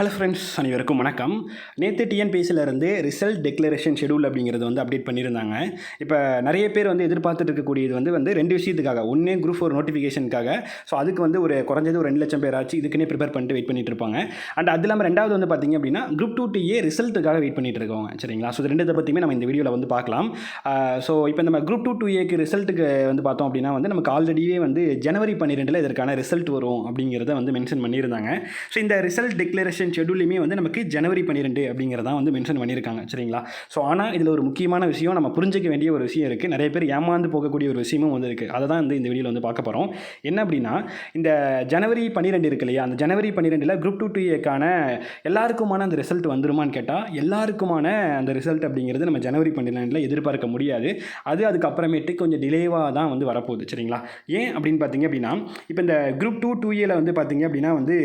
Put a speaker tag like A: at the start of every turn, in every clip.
A: Hello friends அனைவருக்கும் வணக்கம். நேற்று டிஎன்பிஎஸ்சிலேருந்து ரிசல்ட் டெக்ளரேஷன் ஷெடியூல் அப்படிங்கிறது வந்து அப்டேட் பண்ணியிருந்தாங்க. இப்போ நிறைய பேர் வந்து எதிர்பார்த்துட்டு இருக்கக்கூடியது வந்து வந்து ரெண்டு விஷயத்துக்காக. ஒன்றே குரூப் ஃபோர் நோட்டிஃபிகேஷனுக்காக ஸோ அதுக்கு வந்து ஒரு குறைஞ்சது ஒரு ரெண்டு லட்சம் பேர் ஆச்சு இதுக்குன்னே ப்ரிப்பேர் பண்ணிட்டு வெயிட் பண்ணிட்டு இருப்பாங்க. அண்ட் அது இல்லாமல் ரெண்டாவது வந்து பார்த்தீங்க அப்படின்னா குரூப் டூ டிஏ ரிசல்ட்டுக்காக வெயிட் பண்ணிட்டு இருக்கவங்க சரிங்களா? ஸோ இது ரெண்டு பற்றியுமே நம்ம இந்த வீடியோவில் வந்து பார்க்கலாம். ஸோ இப்போ நம்ம குரூப் டூ டூ ஏக்கு ரிசல்ட்டுக்கு வந்து பார்த்தோம் அப்படின்னா வந்து நமக்கு ஆல்ரெடியே வந்து ஜனவரி பன்னிரெண்டில் இதற்கான ரிசல்ட் வரும் அப்படிங்கிறத வந்து மென்ஷன் பண்ணியிருந்தாங்க. ஸோ இந்த ரிசல்ட் டிக்ளரேஷன் ஷெடியூலையுமே வந்து நமக்கு ஜனவரி பன்னிரெண்டு அப்படிங்கிறதான் வந்து மென்ஷன் பண்ணியிருக்காங்க. சரிங்களா? ஸோ ஆனால் இதில் ஒரு முக்கியமான விஷயம் நம்ம புரிஞ்சிக்க வேண்டிய ஒரு விஷயம் இருக்குது நிறைய பேர் ஏமாந்து போகக்கூடிய ஒரு விஷயமும் வந்து இருக்குது அதை தான் வந்து இந்த வீடியோவில் வந்து பார்க்க போகிறோம் என்ன அப்படின்னா இந்த ஜனவரி பன்னிரெண்டு இருக்கு இல்லையா? அந்த ஜனவரி பன்னிரெண்டில் குரூப் டூ டூஏக்கான எல்லாருக்குமான அந்த ரிசல்ட் வந்துருமான்னு கேட்டால் எல்லாருக்குமான அந்த ரிசல்ட் அப்படிங்கிறது நம்ம ஜனவரி பன்னிரெண்டில் எதிர்பார்க்க முடியாது. அது அதுக்கப்புறமேட்டு கொஞ்சம் டிலேவாக தான் வந்து வரப்போகுது. சரிங்களா? ஏன் அப்படின்னு பார்த்தீங்க அப்படின்னா இப்போ இந்த குரூப் டூ டூ ஏல வந்து பார்த்தீங்க அப்படின்னா வந்து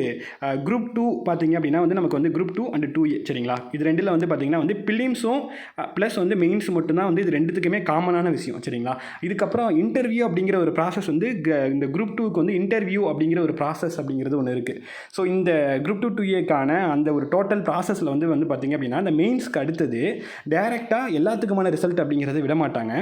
A: குரூப் டூ பார்த்தீங்க அப்படின்னா வந்து நமக்கு வந்து group two and two A சரிங்களா? இது ரெண்டில் வந்து பார்த்தீங்கன்னா வந்து பிலிம்ஸும் ப்ளஸ் வந்து மெயின்ஸ் மட்டும்தான் வந்து இது ரெண்டுத்துக்குமே காமனான விஷயம் சரிங்களா? இதுக்கப்புறம் இன்டர்வியூ அப்படிங்கிற ஒரு ப்ராசஸ் வந்து க- இந்த குரூப் டூக்கு வந்து இன்டர்வியூ அப்படிங்கிற ஒரு ப்ராசஸ் அப்படிங்கிறது ஒன்று இருக்குது ஸோ இந்த குரூப் டூ டூ ஏக்கான அந்த ஒரு டோட்டல் ப்ராசஸில் வந்து வந்து பார்த்தீங்க அப்படின்னா அந்த மெயின்ஸ்க்கு அடுத்தது டேரெக்டாக எல்லாத்துக்குமான ரிசல்ட் அப்படிங்கிறத விட மாட்டாங்க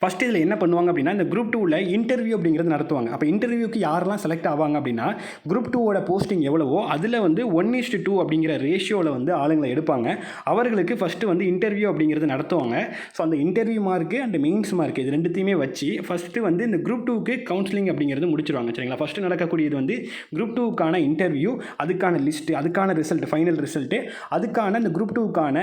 A: ஃபஸ்ட் இதில் என்ன பண்ணுவாங்க அப்படின்னா இந்த குரூப் டூவில் இன்டர்வியூ அப்படிங்கிறது நடத்துவாங்க. அப்போ இன்டர்வியூக்கு யாரெல்லாம் செலக்ட் ஆவாங்க அப்படின்னா குரூப் டூவோட போஸ்டிங் எவ்வளவோ அதில் வந்து ஒன் இஸ்ட் டூ அப்படிங்கிற ரேஷியோவில் வந்து ஆளுங்களை எடுப்பாங்க. அவர்களுக்கு ஃபஸ்ட்டு வந்து இன்டர்வியூ அப்படிங்கிறது நடத்துவாங்க. ஸோ அந்த interview mark and mains mark இது ரெண்டுத்தையுமே வச்சு ஃபஸ்ட்டு வந்து இந்த குரூப் டூக்கு கவுன்சிலிங் அப்படிங்கிறது முடிச்சிருவாங்க. சரிங்களா? ஃபஸ்ட்டு நடக்கக்கூடியது வந்து குரூப் டூக்கான இன்டர்வியூ அதுக்கான லிஸ்ட்டு அதுக்கான ரிசல்ட் ஃபைனல் ரிசல்ட்டு அதுக்கான அந்த குரூப் டூக்கான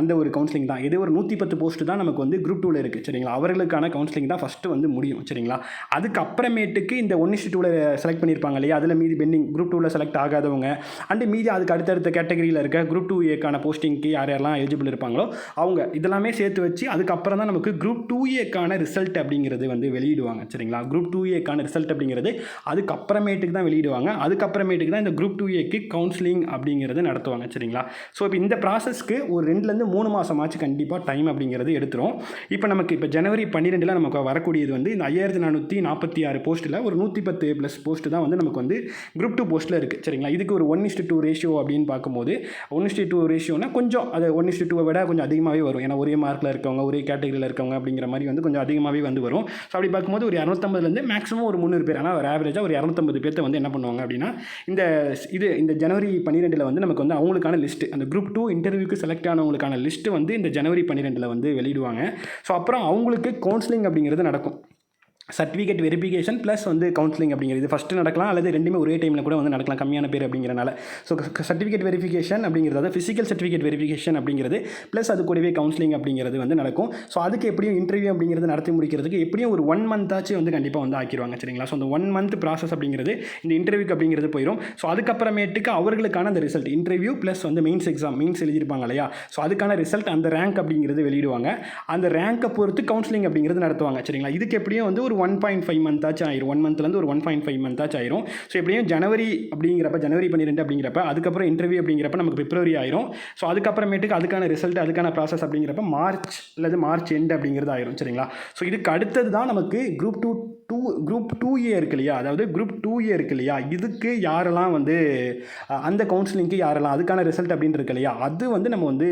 A: அந்த ஒரு கவுன்சிலிங் தான். இது ஒரு நூற்றி பத்து போஸ்ட்டு தான் நமக்கு வந்து குரூப் டூவில் இருக்குது சரிங்களா? அவர்களுக்கான கவுன்சிலிங் தான் ஃபஸ்ட்டு வந்து முடியும் சரிங்களா? அதுக்கப்புறமேட்டுக்கு இந்த ஒன் இஸ்டு டூவில் செலக்ட் பண்ணியிருப்பாங்க இல்லையா? அதில் மீதி பெண்டிங் குரூப் டூவில் செலக்ட் ஆகாதவங்க அண்டு மீதி அதுக்கு அடுத்தடுத்த கேட்டகரியில் இருக்க குரூப் டூ ஏக்கான போஸ்டிங்க்கு யார் யாரெல்லாம் எலிஜிபிள் இருப்பாங்களோ அவங்க இதெல்லாமே சேர்த்து வச்சு அதுக்கப்புறம் தான் நமக்கு குரூப் டூ ஏக்கான ரிசல்ட் அப்படிங்கிறது வந்து வெளியிடுவாங்க சரிங்களா? குரூப் டூ ஏக்கான ரிசல்ட் அப்படிங்கிறது அதுக்கப்புறமேட்டுக்கு தான் வெளியிடுவாங்க. அதுக்கப்புறமேட்டுக்கு தான் இந்த குரூப் டூ ஏக்கு கவுன்சிலிங் அப்படிங்கிறது நடத்துவாங்க சரிங்களா? ஸோ இப்போ இந்த ப்ராசஸ்க்கு ஒரு ரெண்டுலேருந்து மூணு மாதமாச்சு கண்டிப்பாக டைம் அப்படிங்கிறது எடுத்துரும். இப்போ நமக்கு இப்போ ஜனவரி பன்னிரெண்டில் நமக்கு வரக்கூடியது வந்து இந்த ஐயாயிரத்தி நானூற்றி நாற்பத்தி ஆறு போஸ்ட்டில் ஒரு நூற்றி பத்து ப்ளஸ் போஸ்ட் தான் வந்து நமக்கு வந்து குரூப் டூ போஸ்ட்டில் இருக்குது சரிங்களா? இதுக்கு ஒரு ஒன் இஸ்ட்டு டூ ரேஷியோ அப்படின்னு பார்க்கும்போது ஒன் இஸ்ட்டு டூ ரேஷியோனா கொஞ்சம் அது ஒன் இஸ்டு டூவை விட கொஞ்சம் அதிகமாகவே வரும். ஏன்னா ஒரே மார்க்கில் இருக்கவங்க ஒரே கேட்டகரியில் இருக்கவங்க அப்படிங்கிற மாதிரி வந்து கொஞ்சம் அதிகமாகவே வந்து வரும். ஸோ அப்படி பார்க்கும்போது ஒரு இரநூத்தம்பதுலேருந்து மேக்ஸிமம் ஒரு முந்நூறு பேர் ஆனால் ஒரு ஆவரேஜாக ஒரு இரநூத்தம்பது பேர்த்த வந்து என்ன பண்ணுவாங்க அப்படின்னா இந்த இது இந்த ஜனவரி பன்னிரெண்டில் வந்து நமக்கு வந்து அவங்களுக்கான லிஸ்ட்டு அந்த குரூப் டூ இன்டர்வியூக்கு செலக்ட் ஆனவங்களுக்கான லிஸ்ட்டு வந்து இந்த ஜனவரி பன்னிரெண்டில் வந்து வெளியிடுவாங்க. ஸோ அப்புறம் அவங்களுக்கு கவுன்சிலிங் அப்படிங்கிறது நடக்கும். சர்டிஃபிகேட் வெரிஃபிகேஷன் ப்ளஸ் வந்து கவுன்சிலிங் அப்படிங்கிறது. ஃபஸ்ட்டு நடக்கலாம் அல்லது ரெண்டுமே ஒரே டைமில் கூட வந்து நடக்கலாம் கம்மியான பேர் அப்படிங்கிறனால. ஸோ சர்டிஃபிகேட் வெரிஃபிகேஷன் அப்படிங்கிறது அதாவது ஃபிசிக்கல் சர்டிஃபிகேட் வெரிஃபிகேஷன் அப்படிங்கிறது ப்ளஸ் அது கூடவே கவுன்சிலிங் அப்படிங்கிறது வந்து நடக்கும். ஸோ அதுக்கு எப்படியும் இன்டர்வியூ அப்படிங்கிறது நடத்தி முடிக்கிறதுக்கு எப்படியும் ஒரு ஒன் மந்த்தாச்சும் வந்து கண்டிப்பாக வந்து ஆக்கிடுவாங்க சரிங்களா? ஸோ அந்த ஒன் மந்த் ப்ராசஸ் அப்படிங்கிறது இந்த இன்டர்வியூக்கு அப்படிங்கிறது போயிடும் ஸோ அதுக்கப்புறமேட்டுக்கு அவர்களுக்கான அந்த ரிசல்ட் இன்டர்வியூ ப்ளஸ் வந்து மெயின்ஸ் எக்ஸாம் மெயின்ஸ் எழுதியிருப்பாங்க இல்லையா? ஸோ அதுக்கான ரிசல்ட் அந்த ரேங்க் அப்படிங்கிறது வெளியிடுவாங்க. அந்த ரேங்கை பொறுத்து கவுன்சிலிங் அப்படிங்கிறது நடத்துவாங்க சரிங்களா? இதுக்கு எப்படியும் வந்து ஒரு ஒன் பாயிண்ட் ஃபைவ் மந்த்தாச்சும் ஆயிரும். ஒன் மந்த்லேருந்து ஒரு ஒன் பாயிண்ட் ஃபைவ் மந்த்தாச்சும் ஆயிரும். ஸோ எப்படியும் ஜனவரி அப்படிங்கிறப்ப ஜனவரி பன்னிரெண்டு அப்படிங்கிறப்ப அதுக்கப்புறம் இன்டர்வியூ அப்படிங்கிறப்ப நமக்கு பிப்ரவரி ஆயிரும். ஸோ அதுக்கப்புறமேட்டுக்கு அதுக்கான ரிசல்ட் அதுக்கான ப்ராசஸ் அப்படிங்கிறப்ப மார்ச் அல்லது மார்ச் எண்டு அப்படிங்கிறது ஆயிரும். சரிங்களா? ஸோ இதுக்கு அடுத்தது தான் நமக்கு group two two group two A இருக்கு இல்லையா? அதாவது குரூப் டூ ஏ இருக்கு இல்லையா? இதுக்கு யாரெல்லாம் வந்து அந்த கவுன்சிலிங்க்கு யாரெல்லாம் அதுக்கான ரிசல்ட் அப்படின்னு இருக்கு இல்லையா? அது வந்து நம்ம வந்து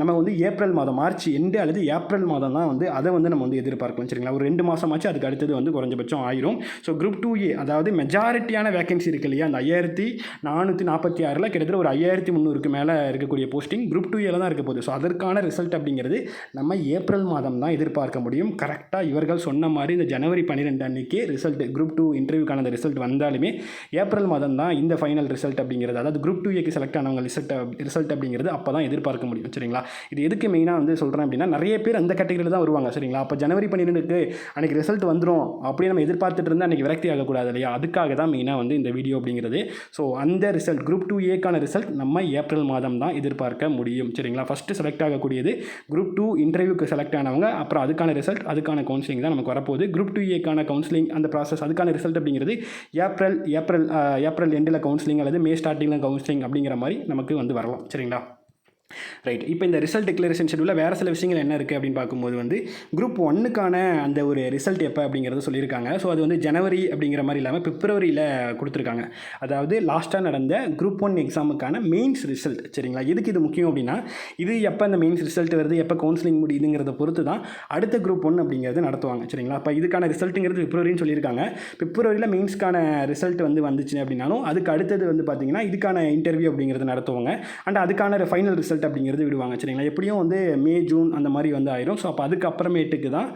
A: நம்ம வந்து ஏப்ரல் மாதம் மார்ச் எண்டு அல்லது ஏப்ரல் மாதம் தான் வந்து அதை வந்து நம்ம வந்து எதிர்பார்க்கலாம் சரிங்களா? ஒரு ரெண்டு மாதமாச்சு அதுக்கு அடுத்தது வந்து குறைஞ்சபட்சம் ஆயிரும். ஸோ குரூப் டூ ஏ அதாவது மெஜாரிட்டியான வேகன்சி இருக்கு இல்லையா? அந்த ஐயாயிரத்தி நானூற்றி நாற்பத்தி ஆறில் கிட்டத்தட்ட ஒரு ஐயாயிரத்தி முந்நூறுக்கு மேலே இருக்கக்கூடிய போஸ்டிங் குரூப் டூ ஏல தான் இருக்க போகுது. ஸோ அதற்கான ரிசல்ட் அப்படிங்கிறது நம்ம ஏப்ரல் மாதம் தான் எதிர்பார்க்க முடியும். கரெக்டாக இவர்கள் சொன்ன மாதிரி இந்த ஜனவரி பன்னிரெண்டு அன்னைக்கு ரிசல்ட் குரூப் டூ இன்டர்வியூக்கான அந்த ரிசல்ட் வந்தாலுமே ஏப்ரல் மாதம் தான் இந்த ஃபைனல் ரிசல்ட் அப்படிங்கிறது. அதாவது குரூப் டூ ஏக்கு செலக்ட் ஆனவங்க ரிசல்ட் ரிசல்ட் அப்படிங்கிறது அப்போ தான் எதிர்பார்க்க முடியும். சரிங்களா? இது எதுக்கு மெயினாக வந்து சொல்கிறேன் அப்படின்னா நிறைய பேர் அந்த கேட்டகரியில் தான் வருவாங்க. சரிங்களா? அப்போ ஜனவரி பன்னிரெண்டுக்கு அன்றைக்கி ரிசல்ட் வந்துடும் அப்படியே நம்ம எதிர்பார்த்துட்டு இருந்தால் அன்றைக்கி விரக்தி ஆகக்கூடாது இல்லையா? அதுக்காக தான் மெயினாக வந்து இந்த வீடியோ அப்படிங்கிறது. ஸோ அந்த ரிசல்ட் குரூப் டூ ஏக்கான ரிசல்ட் நம்ம ஏப்ரல் மாதம் தான் எதிர்பார்க்க முடியும். சரிங்களா? ஃபஸ்ட்டு செலக்ட் ஆகக்கூடியது குரூப் டூ இன்டர்வியூக்கு செலக்ட் ஆனவங்க அப்புறம் அதுக்கான ரிசல்ட் அதுக்கான கவுன்சிலிங் தான் நமக்கு வரப்போகுது. குரூப் டூ ஏ ஏக்கான கவுன்சிலிங் அந்த ப்ராசஸ் அதுக்கான ரிசல்ட் அப்படிங்கிறது ஏப்ரல் ஏப்ரல் ஏப்ரல் எண்டில் கவுன்சிலிங் அல்லது மே ஸ்டார்டிங்கில் கவுன்சிலிங் அப்படிங்கிற மாதிரி நமக்கு வந்து வரலாம். சரிங்களா? ரைட் இப்போ இந்த ரிசல்ட் டிக்ளரேஷன் ஷெடியூலில் வேறு சில விஷயங்கள் என்ன இருக்குது அப்படின்னு பார்க்கும்போது வந்து குரூப் ஒன்னுக்கான அந்த ஒரு ரிசல்ட் எப்போ அப்படிங்கிறத சொல்லியிருக்காங்க. ஸோ அது வந்து ஜனவரி அப்படிங்கிற மாதிரி இல்லாமல் பிப்ரவரியில் கொடுத்துருக்காங்க. அதாவது லாஸ்ட்டாக நடந்த குரூப் ஒன் எக்ஸாமுக்கான மெயின்ஸ் ரிசல்ட் சரிங்களா? எதுக்கு இது முக்கியம் அப்படின்னா இது எப்போ அந்த மெயின்ஸ் ரிசல்ட் வருது எப்போ கவுன்சிலிங் முடியுதுங்கிறத பொறுத்து தான் அடுத்த குரூப் ஒன் அப்படிங்கிறது நடத்துவாங்க. சரிங்களா? அப்போ இதுக்கான ரிசல்ட்டுங்கிறது பிப்ரவரின்னு சொல்லியிருக்காங்க. பிப்ரவரியில் மெயின்ஸ்க்கான ரிசல்ட் வந்து வந்துச்சு அப்படின்னாலும் அதுக்கு அடுத்தது வந்து பார்த்தீங்கன்னா இதுக்கான இன்டர்வியூ அப்படிங்கிறது நடத்துவாங்க. அண்ட் அதுக்கான ஃபைனல் ரிசல்ட் அப்படிங்கிறது விடுவாங்க. சரிங்களா? எப்படியும் வந்து மே ஜூன் அந்த மாதிரி வந்து ஆயிரும். ஸோ அப்போ அதுக்கப்புறமேட்டுக்கு தான்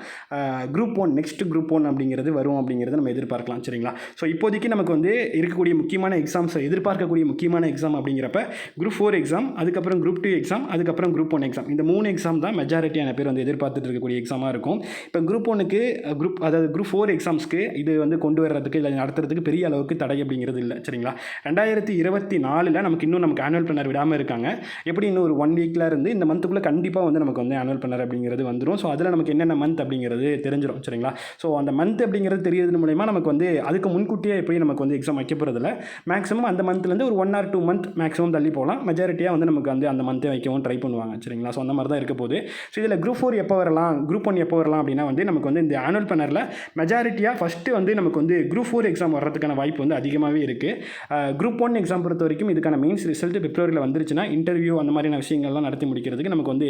A: group one next group one அப்படிங்கிறது வரும் அப்படிங்கிறத நம்ம எதிர்பார்க்கலாம். சரிங்களா? ஸோ இப்போதைக்கு நமக்கு வந்து இருக்கக்கூடிய முக்கியமான எக்ஸாம்ஸ் எதிர்பார்க்கக்கூடிய முக்கியமான எக்ஸாம் அப்படிங்கிறப்ப குரூப் ஃபோர் எக்ஸாம் அதுக்கப்புறம் குரூப் டூ எக்ஸாம் அதுக்கப்புறம் குரூப் ஒன் எக்ஸாம் இந்த மூணு எக்ஸாம் தான் மெஜாரிட்டியான பேர் வந்து எதிர்பார்த்துட்டு இருக்கக்கூடிய எக்ஸாமாக இருக்கும். இப்போ குரூப் ஒனுக்கு குரூப் அதாவது குரூப் ஃபோர் எக்ஸாம்ஸ்க்கு இது வந்து கொண்டு வர்றதுக்கு இல்லை நடத்துறதுக்கு பெரிய அளவுக்கு தடை அப்படிங்கிறது இல்லை. சரிங்களா? ரெண்டாயிரத்தி இருபத்தி நாலில் நமக்கு இன்னும் நமக்கு ஆனுவல் பிளானர் விடாமல் இருக்காங்க. எப்படி இன்னும் ஒரு ஒன் வீக்கில் இருந்து இந்த மந்த்துக்குள்ளே கண்டிப்பாக வந்து நமக்கு வந்து ஆனுவல் பிளானர் அப்படிங்கிறது வந்துடும் ஸோ அதில் நமக்கு என்னென்ன மந்த் அப்படிங்கிறது தெரிஞ்சிடும் சரிங்களா? ஸோ அந்த மந்த் அப்படிங்கிறது தெரியறது மூலயமா நமக்கு வந்து அதுக்கு முன்கூட்டியே போய் நமக்கு வந்து எக்ஸாம் வைக்க போகிறதில்ல மேக்ஸிமம் அந்த மந்த்லேருந்து ஒரு one or two month maximum தள்ளி போகலாம். மெஜாரிட்டியாக வந்து நமக்கு வந்து அந்த மந்த்தே வைக்கவும் ட்ரை பண்ணுவாங்க சரிங்களா? ஸோ அந்த மாதிரி தான் இருக்க போது ஸோ இதில் குரூப் ஃபோர் எப்போ வரலாம்? குரூப் ஒன் எப்போ வரலாம் அப்படின்னா வந்து நமக்கு வந்து இந்த ஆனுவல் பிளானரில் மெஜாரிட்டியாக ஃபஸ்ட்டு வந்து நமக்கு வந்து குரூப் ஃபோர் எக்ஸாம் வர்றதுக்கான வாய்ப்பு வந்து அதிகமாகவே இருக்குது குரூப் ஒன் எக்ஸாம் பொறுத்த வரைக்கும் இதுக்கான மெயின்ஸ் ரிசல்ட் பிப்ரவரியில் வந்துருச்சுன்னா இன்டர்வியூ அந்த மாதிரியான விஷயங்கள்லாம் நடத்தி முடிக்கிறதுக்கு நமக்கு வந்து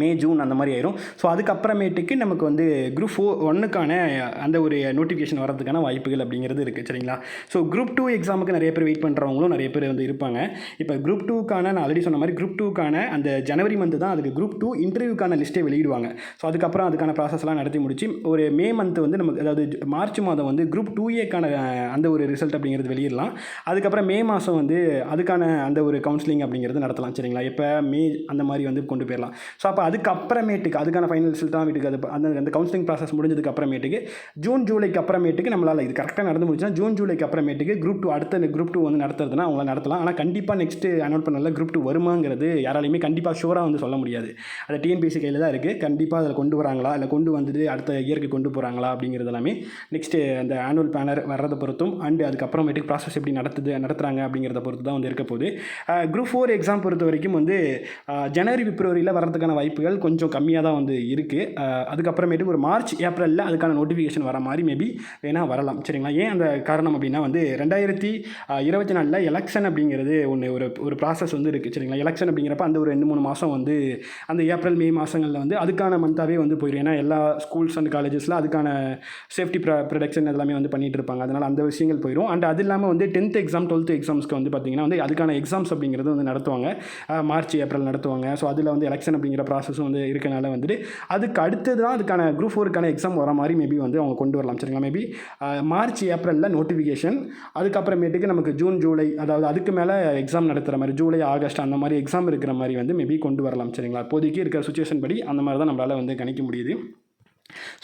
A: மே ஜூன் அந்த மாதிரி ஆயிரும். ஸோ அதுக்கப்புறமேட்டுக்கு நமக்கு வந்து குரூப் ஃபோர் ஒன்னுக்கான அந்த ஒரு நோட்டிஃபிகேஷன் வரதுக்கான வாய்ப்புகள் அப்படிங்கிறது இருக்குது சரிங்களா? ஸோ குரூப் டூ எக்ஸாமுக்கு நிறைய பேர் வெயிட் பண்ணுறவங்களும் நிறைய பேர் வந்து இருப்பாங்க. இப்போ குரூப் டூக்கான நான் ஆல்ரெடி சொன்ன மாதிரி குரூப் டூக்கான அந்த ஜனவரி மந்த்து தான் அதுக்கு குரூப் டூ இன்டர்வியூக்கான லிஸ்ட்டே வெளியிடுவாங்க. ஸோ அதுக்கப்புறம் அதுக்கான ப்ராசஸ்லாம் நடத்தி முடிச்சு ஒரு மே மந்த் வந்து நமக்கு அதாவது மார்ச் மாதம் வந்து குரூப் டூ ஏக்கான அந்த ஒரு ரிசல்ட் அப்படிங்கிறது வெளியிடலாம். அதுக்கப்புறம் மே மாதம் வந்து அதுக்கான அந்த ஒரு கவுன்சிலிங் அப்படிங்கிறது நடத்தலாம் சரிங்களா? இப்போ மே அந்த மாதிரி வந்து கொண்டு போயிடலாம். ஸோ அப்போ அதுக்கப்புறமேட்டுக்கு அதுக்கான ஃபைனல் ரிசல்ட் தான் வீட்டுக்கு அது. அந்த அந்த கவுன்சிலிங் ப்ராசஸ் முடிஞ்சதுக்கு அப்புறமேட்டுக்கு ஜூன் ஜூலைக்கு அப்புறமேட்டுக்கு நம்மளால் இது கரெக்டாக நடந்து முடிச்சுன்னா ஜூன் ஜூலைக்கு அப்புறமேட்டுக்கு குரூப் டூ அடுத்த குரூப் டூ வந்து நடத்துறதுனா அவங்கள நடத்தலாம். ஆனால் கண்டிப்பாக நெக்ஸ்ட்டு அனௌன்ஸ் பண்ணல குரூப் டூ வருமாங்கிறது யாராலையுமே கண்டிப்பாக ஷூராக வந்து சொல்ல முடியாது. அது டிஎன்பிசி கையில் தான் இருக்குது கண்டிப்பாக அதில் கொண்டு வராங்களா? இல்லை கொண்டு வந்துட்டு அடுத்த இயருக்கு கொண்டு போகிறாங்களா அப்படிங்கிறது எல்லாமே நெக்ஸ்ட்டு அந்த ஆனுவல் பேனர் வர்றதை பொறுத்தும் அண்டு அதுக்கப்புறமேட்டுக்கு ப்ராசஸ் எப்படி நடத்துது நடத்துகிறாங்க அப்படிங்கிறத பொறுத்து தான் வந்து இருக்க போகுது. குரூப் ஃபோர் எக்ஸாம் பொறுத்த வரைக்கும் வந்து ஜனவரி பிப்ரவரியில் வர்றதுக்கான வாய்ப்புகள் கொஞ்சம் கம்மியாக தான் வந்து இருக்குது அதுக்கப்புறமேட்டு ஒரு மார்ச் ஏப்ரலில் அதுக்கான நோட்டிஃபிகேஷன் வர மாதிரி மேபி வேணால் வரலாம். சரிங்களா? ஏன் அந்த காரணம் அப்படின்னா வந்து ரெண்டாயிரத்தி இருபத்தி நாலில் எலெக்ஷன் அப்படிங்கிறது ஒன்று ஒரு ஒரு ப்ராசஸ் வந்து இருக்குது சரிங்களா? எலெக்ஷன் அப்படிங்கிறப்ப அந்த ஒரு ரெண்டு மூணு மாதம் வந்து அந்த ஏப்ரல் மே மாதங்களில் வந்து அதுக்கான மந்த்தாகவே வந்து போயிடும் ஏன்னா எல்லா ஸ்கூல்ஸ் அண்ட் காலேஜஸில் அதுக்கான சேஃப்டி ப்ர ப்ரொடக்ஷன் எல்லாமே வந்து பண்ணிகிட்டு இருப்பாங்க. அதனால் அந்த விஷயங்கள் போயிடும் அண்ட் அது இல்லாமல் வந்து டென்த் எக்ஸாம் டுவெல்த் எக்ஸாம்ஸ்க்கு வந்து பார்த்திங்கன்னா வந்து அதுக்கான எக்ஸாம்ஸ் அப்படிங்கிறது வந்து நடத்துவாங்க. மார்ச் ஏப்ரல் நடத்துவாங்க. ஸோ அதில் வந்து எலெக்ஷன் அப்படிங்கிற ப்ராசஸும் வந்து இருக்கனால வந்துட்டு அதுக்கு அடுத்தது தான் அதுக்கான குரூப் ஃபோருக்கான எக்ஸாம் வர மாதிரி மேபி வந்து அவங்க கொண்டு வரலாம். சரிங்களா? மேபி மார்ச் ஏப்ரலில் நோட்டிஃபிகேஷன் அதுக்கப்புறமேட்டுக்கு நமக்கு ஜூன் ஜூலை அதாவது அதுக்கு மேலே எக்ஸாம் நடத்துகிற மாதிரி ஜூலை ஆகஸ்ட் அந்த மாதிரி எக்ஸாம் இருக்கிற மாதிரி வந்து மேபி கொண்டு வரலாம். சரிங்களா? இப்போதைக்கு இருக்கிற சுச்சுவேஷன் படி அந்த மாதிரி தான் நம்மளால் வந்து கணிக்க முடியுது.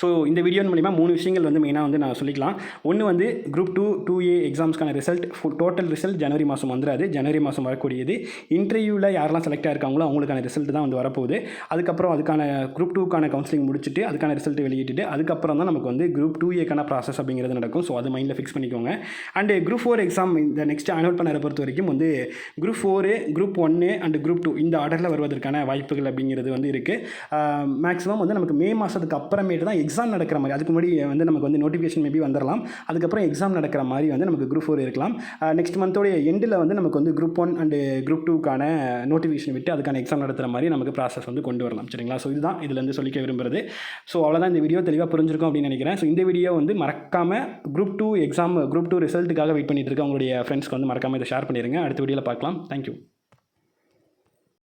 A: ஸோ இந்த வீடியோ மூலிமா மூணு விஷயங்கள் வந்து மெயினாக வந்து நான் சொல்லிக்கலாம். ஒன்று வந்து குரூப் டூ டூ ஏ எக்ஸாம்ஸ்க்கான ரிசல்ட் டோட்டல் ரிசல்ட் ஜனவரி மாதம் வந்துடாது ஜனவரி மாதம் வரக்கூடியது. இன்டர்வியூவில் யாரெல்லாம் செலக்ட் ஆயிருக்காங்களோ அவங்களுக்கான ரிசல்ட் தான் வந்து வரப்போகுது. அதுக்கப்புறம் அதுக்கான குரூப் டூக்கான கவுன்சிலிங் முடிச்சுட்டு அதுக்கான ரிசல்ட் வெளியிட்டுட்டு அதுக்கப்புறம் தான் நமக்கு வந்து குரூப் டூ ஏக்கான ப்ராசஸ் அப்படிங்கிறது நடக்கும். ஸோ அது மைண்டில் ஃபிக்ஸ் பண்ணிக்கோங்க. அண்டு குரூப் ஃபோர் எக்ஸாம் இந்த நெக்ஸ்ட் ஆனுவல் பண்ணரை பொறுத்த வரைக்கும் வந்து குரூப் ஃபோரு குரூப் ஒன்று அண்ட் குரூப் டூ இந்த ஆர்டரில் வருவதற்கான வாய்ப்புகள் அப்படிங்கிறது வந்து இருக்குது மேக்ஸிமம் வந்து நமக்கு மே மாதத்துக்கு அப்புறமேட்டு தான் எக்ஸாம் நடக்கிற மாதிரி. அதுக்கு முன்னாடி வந்து நமக்கு வந்து நோட்டிஃபிகேஷன் மேபி வந்துடலாம் அதுக்கப்புறம் எக்ஸாம் நடக்கிற மாதிரி வந்து நமக்கு குரூப் ஃபோர் இருக்கலாம். நெக்ஸ்ட் மந்தோடைய எண்டில் வந்து நமக்கு வந்து குரூப் ஒன் அண்டு குரூப் டூக்கான நோட்டிஃபிகேஷன் விட்டு அதுக்கான எக்ஸாம் நடத்துகிற மாதிரி நமக்கு ப்ராசஸ் வந்து கொண்டு வரலாம். சரிங்களா? ஸோ இதுதான் இதுலேருந்து சொல்லிக்க விரும்புறது. ஸோ அவ்வளோதான் இந்த வீடியோ தெளிவாக புரிஞ்சிருக்கும் அப்படின்னு நினைக்கிறேன். ஸோ இந்த வீடியோ வந்து மறக்காமல் group two exam group two ரிசல்ட்டுக்காக wait பண்ணிட்டு இருக்க உங்களுடைய ஃப்ரெண்ட்ஸ்க்கு வந்து மறக்காமல் இதை ஷேர் பண்ணிடுங்க அடுத்த வீடியோவில் பார்க்கலாம். தேங்க்யூ